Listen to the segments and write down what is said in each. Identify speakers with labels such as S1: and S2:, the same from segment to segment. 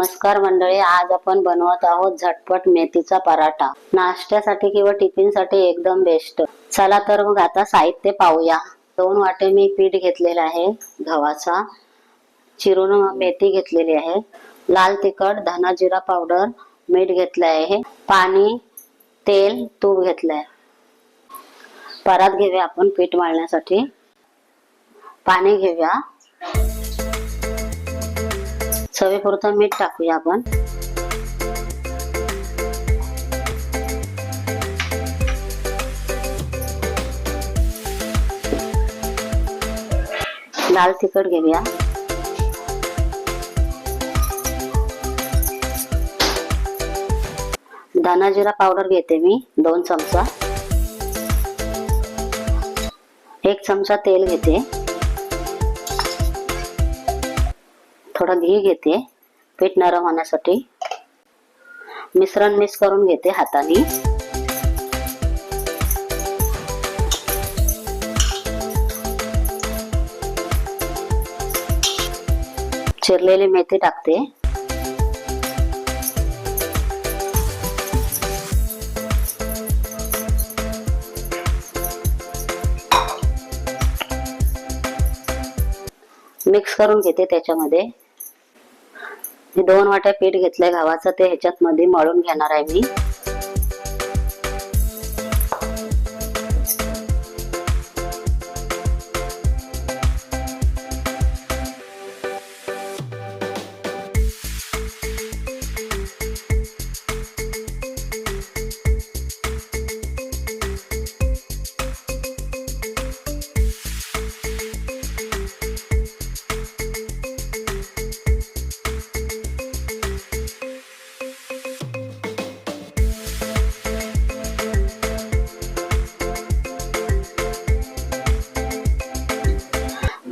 S1: नमस्कार मंडळी आज आपण बनवत आहोत झटपट मेथीचा पराठा. नाश्त्यासाठी किंवा टिफिनसाठी एकदम बेस्ट चला तर मग आता साहित्य पाहूया. दोन वाटे मी पीठ घेतलेलं आहे गव्हाचा. चिरून मेथी घेतलेली आहे. लाल तिखट धना जिरा पावडर मीठ घेतलं आहे पाणी तेल तूप घेतलंय. परत घेऊया आपण पीठ मळण्यासाठी. पाणी घेऊया. चवीपुरतं मीठ टाकूया आपण. लाल तिखट घेऊया. दाना जिरा पावडर घेते मी दोन चमचा. एक चमचा तेल घेते. थोडा घी घेते पीठ नरम होण्यासाठी. मिश्रण मिक्स करून घेते हाताने. चिरलेली मेथी टाकते. मिक्स करून घेते त्याच्यामध्ये. दोन वाट्या पीठ घेतलंय गव्हाचं ते ह्याच्यात मध्ये मळून घेणार आहे मी.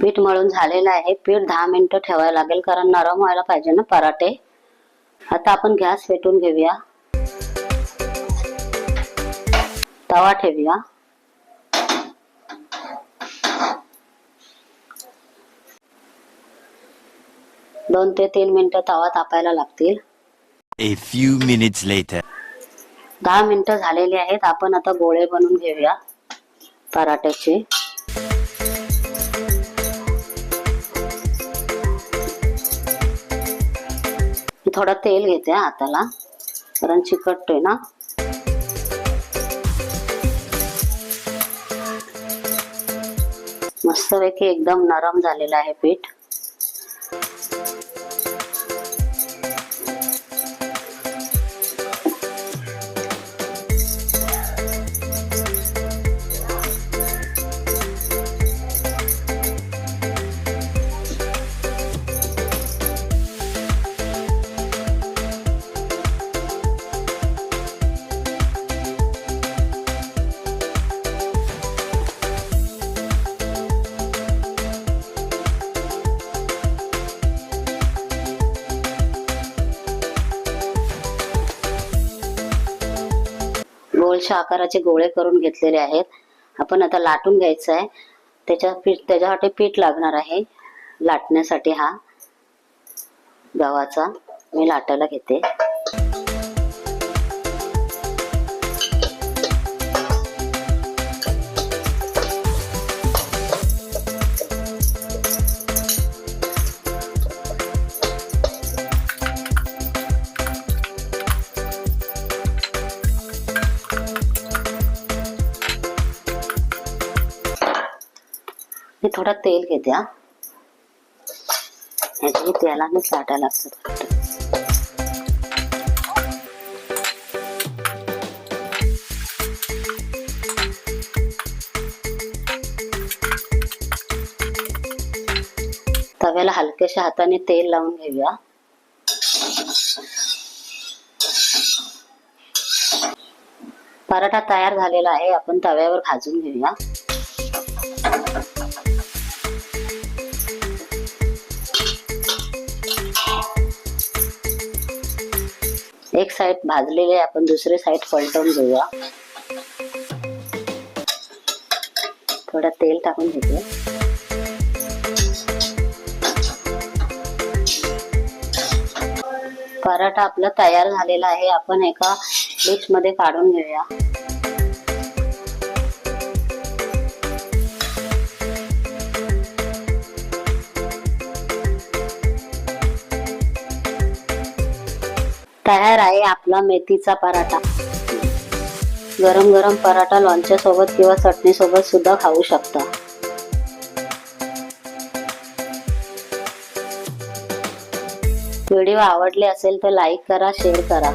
S1: पीठ मळून झालेलं आहे. पीठ दहा मिनिटं ठेवायला लागेल कारण नरम व्हायला पाहिजे ना पराठे. आता आपण गॅस पेटून घेऊया. तवा ठेवूया. दोन ते तीन मिनिटं तवा तापायला लागतील.
S2: A few minutes later.
S1: दहा मिनिटं झालेली आहेत. आपण आता गोळे बनवून घेऊया पराठ्याचे थोडं तेल घेते हाताला. कारण चिकटतोय ना. मस्तपैकी एकदम नरम झालेलं आहे पीठ. गोलशा आकाराचे गोळे करून घेतलेले आहेत. आपण आता लाटून घ्यायचं आहे. त्याच्या पीठ त्याच्यासाठी पीठ लागणार आहे लाटण्यासाठी हा गव्हाचा. मी लाटायला घेते. मी थोडा तेल घेते हा. ह्याची मी लाटायला लागतं. तव्याला हलक्याशा हाताने तेल लावून घेऊया. पराठा तयार झालेला आहे आपण तव्यावर भाजून घेऊया. एक साईड भाजलेली आहे आपण दुसरी साइड पलटवून घेऊया. थोडं तेल टाकून घेतो. पराठा आपला तयार झालेला आहे आपण एका डिशमध्ये काढून घेऊया. तयार आहे आपला मेथीचा पराठा. गरम गरम पराठा लॉनच्या सोबत किंवा चटणी सोबत सुद्धा खाऊ शकता. व्हिडिओ आवडले असेल तर लाईक करा शेअर करा.